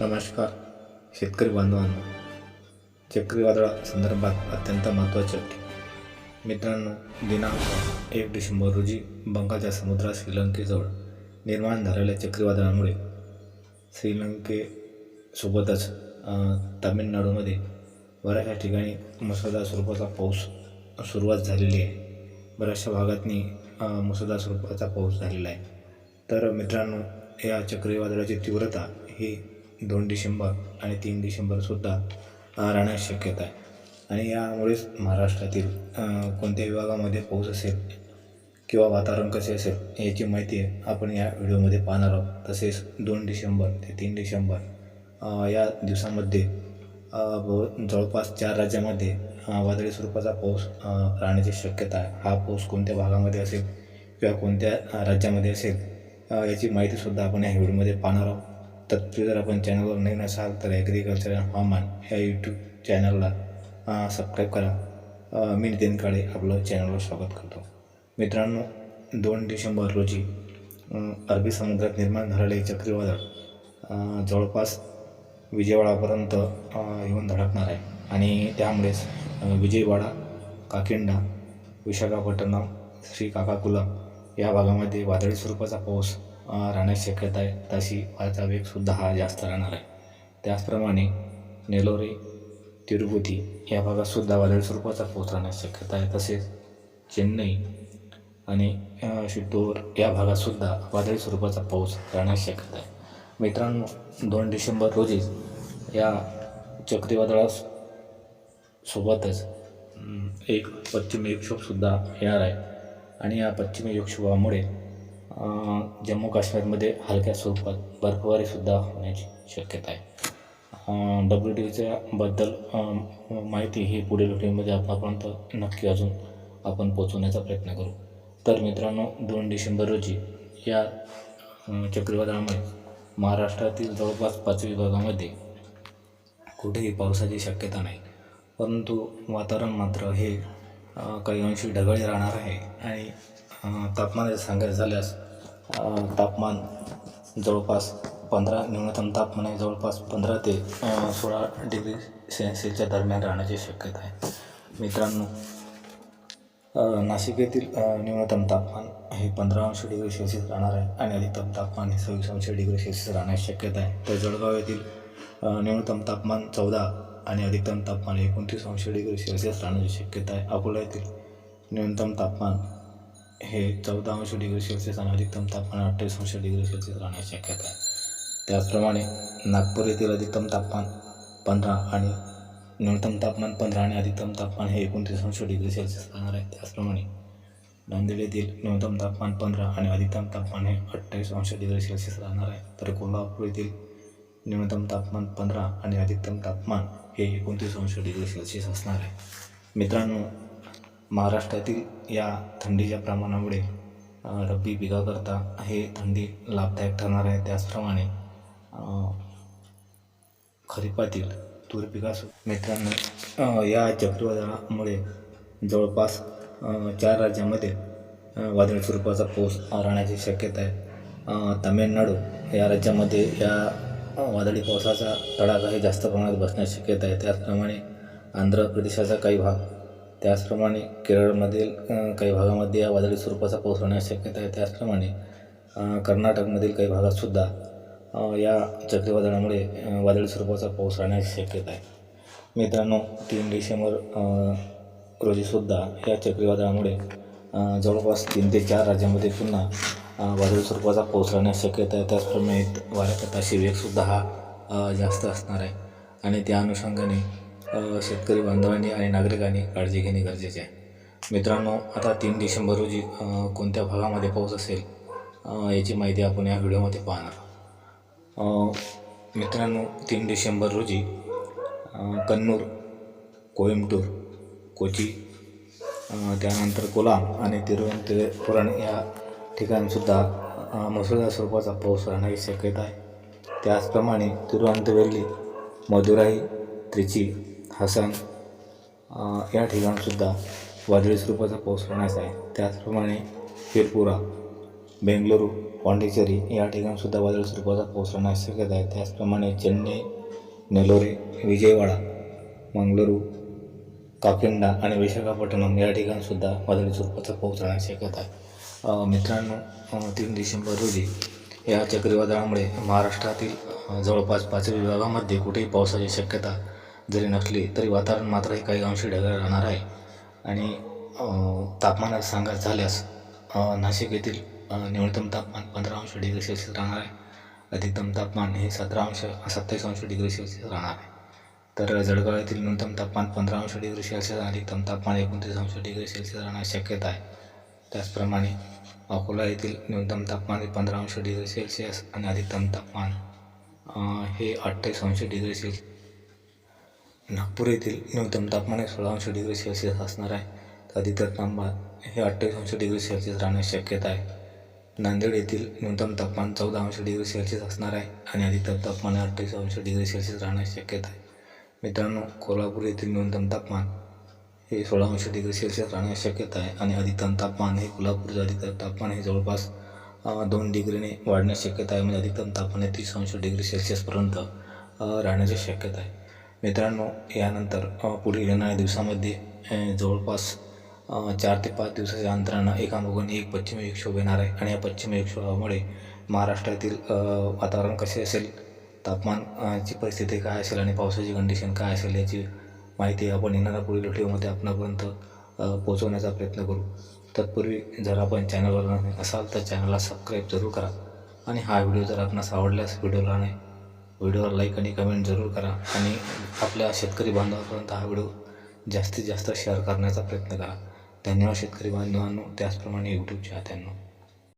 नमस्कार शेतकरी बांधवांनो. चक्रीवादळासंदर्भात अत्यंत महत्त्वाची अपडेट मित्रांनो दिनांक एक डिसेंबर रोजी बंगालच्या समुद्रात श्रीलंकेजवळ निर्माण झालेल्या चक्रीवादळामुळे श्रीलंकेसोबतच तामिळनाडूमध्ये बऱ्याचशा ठिकाणी मुसळधार स्वरूपाचा पाऊस सुरुवात झालेली आहे. बऱ्याचशा भागातनी मुसळधार स्वरूपाचा पाऊस झालेला आहे. तर मित्रांनो या चक्रीवादळाची तीव्रता ही दोन डिसेंबर आणि तीन डिसेंबरसुद्धा राहण्याची राहण्यास शक्यता आहे. आणि यामुळेच महाराष्ट्रातील कोणत्या विभागामध्ये पाऊस असेल किंवा वातावरण कसे असेल याची माहिती आपण या व्हिडिओमध्ये पाहणार आहोत. तसेच दोन डिसेंबर ते तीन डिसेंबर या दिवसामध्ये ब- जवळपास चार राज्यामध्ये वादळी स्वरूपाचा पाऊस राहण्याची शक्यता आहे. हा पाऊस कोणत्या भागामध्ये असेल किंवा कोणत्या राज्यामध्ये असेल याची माहितीसुद्धा आपण या व्हिडिओमध्ये पाहणार आहोत. तत्पूर्वी जर आपण चॅनलवर नवीन असाल तर ॲग्रिकल्चर अँड हवामान ह्या यूट्यूब चॅनलला सबस्क्राईब करा. मी नितीन काळे आपलं चॅनलवर स्वागत करतो. मित्रांनो दोन डिसेंबर रोजी अरबी समुद्रात निर्माण झालेले चक्रीवादळ जवळपास विजयवाडापर्यंत येऊन धडकणार आहे. आणि त्यामुळेच विजयवाडा काकिंडा विशाखापट्टणम श्रीकाकाकुलम या भागामध्ये वादळी स्वरूपाचा पाऊस राहण्याची शक्यता आहे तशी वायचा वेगसुद्धा हा जास्त राहणार आहे. त्याचप्रमाणे नेलोरे तिरुपती या भागातसुद्धा वादळी स्वरूपाचा पाऊस राहण्याची शक्यता आहे. तसेच चेन्नई आणि अ, या भागातसुद्धा वादळी स्वरूपाचा पाऊस राहण्याची शक्यता आहे. मित्रांनो दोन डिसेंबर रोजीच या चक्रीवादळास सोबतच एक पश्चिमी विक्षोभसुद्धा येणार आहे. आणि या पश्चिमी विक्षोभामुळे जम्मू काश्मीरमध्ये हलक्या स्वरूपात बर्फवारीसुद्धा होण्याची शक्यता आहे. डब्ल्यू डीच्या बद्दल माहिती ही पुढील व्हिडिओमध्ये आपणापर्यंत नक्की अजून आपण पोचवण्याचा प्रयत्न करू. तर मित्रांनो दोन डिसेंबर रोजी या चक्रीवादळामुळे महाराष्ट्रातील जवळपास पाच विभागामध्ये कुठेही पावसाची शक्यता नाही. परंतु वातावरण मात्र हे काही अंशी ढगाळी राहणार आहे आणि अ, तापमानाचे सांगायचं झाल्यास तापमान जवळपास पंधरा न्यूनतम तापमान आहे जवळपास पंधरा ते सोळा डिग्री सेल्सिअसच्या दरम्यान राहण्याची शक्यता आहे. मित्रांनो नाशिक येथील न्यूनतम तापमान हे पंधरा अंश डिग्री सेल्सिअस राहणार आहे आणि अधिकतम तापमान हे सव्वीस अंश डिग्री सेल्सिअस राहण्याची शक्यता आहे. तर जळगाव येथील न्यूनतम तापमान चौदा आणि अधिकतम तापमान एकोणतीस अंश डिग्री सेल्सिअस राहण्याची शक्यता आहे. अकोला येथील न्यूनतम तापमान हे चौदा अंश डिग्री सेल्सिअस आणि अधिकतम तापमान अठ्ठावीस अंश डिग्री सेल्सिअस राहण्याची शक्यता आहे. त्याचप्रमाणे नागपूर येथील अधिकतम तापमान पंधरा आणि न्यूनतम तापमान पंधरा आणि अधिकतम तापमान हे एकोणतीस अंश डिग्री सेल्सिअस राहणार आहे. त्याचप्रमाणे नांदेड येथील न्यूनतम तापमान पंधरा आणि अधिकतम तापमान हे अठ्ठावीस अंश डिग्री सेल्सिअस राहणार आहे. तर कोल्हापूर येथील न्यूनतम तापमान पंधरा आणि अधिकतम तापमान हे एकोणतीस अंश डिग्री सेल्सिअस असणार आहे. मित्रांनो महाराष्ट्रातील या थंडीच्या प्रमाणामुळे रब्बी पिकाकरता हे थंडी लाभदायक ठरणार आहे. त्याचप्रमाणे खरीपातील तूर पिकास मित्रांनो या चक्रीवादळामुळे जवळपास चार राज्यामध्ये वादळी स्वरूपाचा पाऊस राहण्याची शक्यता आहे. तामिळनाडू या राज्यामध्ये या वादळी पावसाचा तडाखा हे जास्त प्रमाणात बसण्याची शक्यता आहे. त्याचप्रमाणे आंध्र प्रदेशाचा काही भाग त्याचप्रमाणे केरळमधील काही भागामध्ये या वादळी स्वरूपाचा पाऊस होण्याची शक्यता आहे. त्याचप्रमाणे कर्नाटकमधील काही भागातसुद्धा या चक्रीवादळामुळे वादळी स्वरूपाचा पाऊस राहण्याची शक्यता आहे. मित्रांनो तीन डिसेंबर रोजीसुद्धा या चक्रीवादळामुळे जवळपास तीन ते चार राज्यामध्ये पुन्हा वादळी स्वरूपाचा पाऊस राहण्याची शक्यता आहे. त्याचप्रमाणे वाऱ्याचा ताशी वेगसुद्धा हा जास्त असणार आहे. आणि त्या अनुषंगाने शेतकरी बांधवांनी आणि नागरिकांनी काळजी घेणे गरजेचे आहे. मित्रांनो आता तीन डिसेंबर रोजी कोणत्या भागामध्ये पाऊस असेल याची माहिती आपण या व्हिडिओमध्ये पाहणार मित्रांनो तीन डिसेंबर रोजी कन्नूर कोइंबतूर कोची त्यानंतर कोलाम आणि तिरुवनंतपुरम या ठिकाणीसुद्धा मुसळधार स्वरूपाचा पाऊस राहण्याची शक्यता आहे. त्याचप्रमाणे तिरुवनंतवेली मदुराई त्रिची हसन या ठिकाणसुद्धा वादळी स्वरूपाचा पाऊस होण्याचा आहे. त्याचप्रमाणे शिरपुरा बेंगलुरू पाँडिचेरी या ठिकाणसुद्धा वादळी स्वरूपाचा पाऊस होण्याची शक्यता आहे. त्याचप्रमाणे चेन्नई नेलोरे विजयवाडा मंगळुरू काकिंडा आणि विशाखापट्टणम या ठिकाणसुद्धा वादळी स्वरूपाचा पाऊस राहण्याची शक्यता आहे. मित्रांनो तीन डिसेंबर रोजी या चक्रीवादळामुळे महाराष्ट्रातील जवळपास पाच विभागामध्ये कुठेही पावसाची शक्यता जरी नसली तरी वातावरण मात्र हे काही अंशी ढगाळ राहणार आहे. आणि तापमानात सांगायचं झाल्यास नाशिक येथील न्यूनतम तापमान पंधरा अंश डिग्री सेल्सिअस राहणार आहे. अधिकतम तापमान हे सतरा अंश सत्तावीस अंश डिग्री सेल्सिअस राहणार आहे. तर जळगाव येथील न्यूनतम तापमान पंधरा अंश डिग्री सेल्सिअस आणि अधिकतम तापमान एकोणतीस अंश डिग्री सेल्सिअस राहण्याची शक्यता आहे. त्याचप्रमाणे अकोला येथील न्यूनतम तापमान हे पंधरा अंश डिग्री सेल्सिअस आणि अधिकतम तापमान हे अठ्ठावीस अंश डिग्री सेल्सिअस नागपूर येथील न्यूनतम तापमान हे सोळा अंश डिग्री सेल्सिअस असणार आहे. तर अधिकतर तापमान हे अठ्ठावीस अंश डिग्री सेल्सिअस राहण्याची शक्यता आहे. नांदेड येथील न्यूनतम तापमान चौदा अंश डिग्री सेल्सिअस असणार आहे आणि अधिकतर तापमान हे अठ्ठावीस अंश डिग्री सेल्सिअस राहण्याची शक्यता आहे. मित्रांनो कोल्हापूर येथील न्यूनतम तापमान हे सोळा अंश डिग्री सेल्सिअस राहण्याची शक्यता आहे आणि अधिकतम तापमान हे कोल्हापूरचं अधिकतम तापमान हे जवळपास दोन डिग्रीने वाढण्याची शक्यता आहे. म्हणजे अधिकतम तापमान हे तीस अंश डिग्री सेल्सिअसपर्यंत राहण्याची शक्यता आहे. मित्रांनो यानंतर पुढील येणाऱ्या दिवसामध्ये जवळपास चार ते पाच दिवसाच्या अंतरानं एकामागून एक पश्चिम विक्षोभ येणार आहे. आणि या पश्चिम विक्षोभामुळे महाराष्ट्रातील वातावरण कसे असेल तापमान ची परिस्थिती काय असेल आणि पावसाची कंडिशन काय असेल याची माहिती आपण येणाऱ्या पुढील व्हिडिओमध्ये आपणापर्यंत पोहोचवण्याचा प्रयत्न करू. तत्पूर्वी जर आपण चॅनलवर असाल तर चॅनलला सबस्क्राईब जरूर करा. आणि हा व्हिडिओ जर आपणास आवडल्यास व्हिडिओला नाही व्हिडिओवर लाईक आणि कमेंट जरूर करा आणि आपल्या शेतकरी बांधवापर्यंत हा व्हिडिओ जास्तीत जास्त शेअर करण्याचा प्रयत्न करा. धन्यवाद शेतकरी बांधवांनो. त्याचप्रमाणे यूट्यूब चाहत्यांनो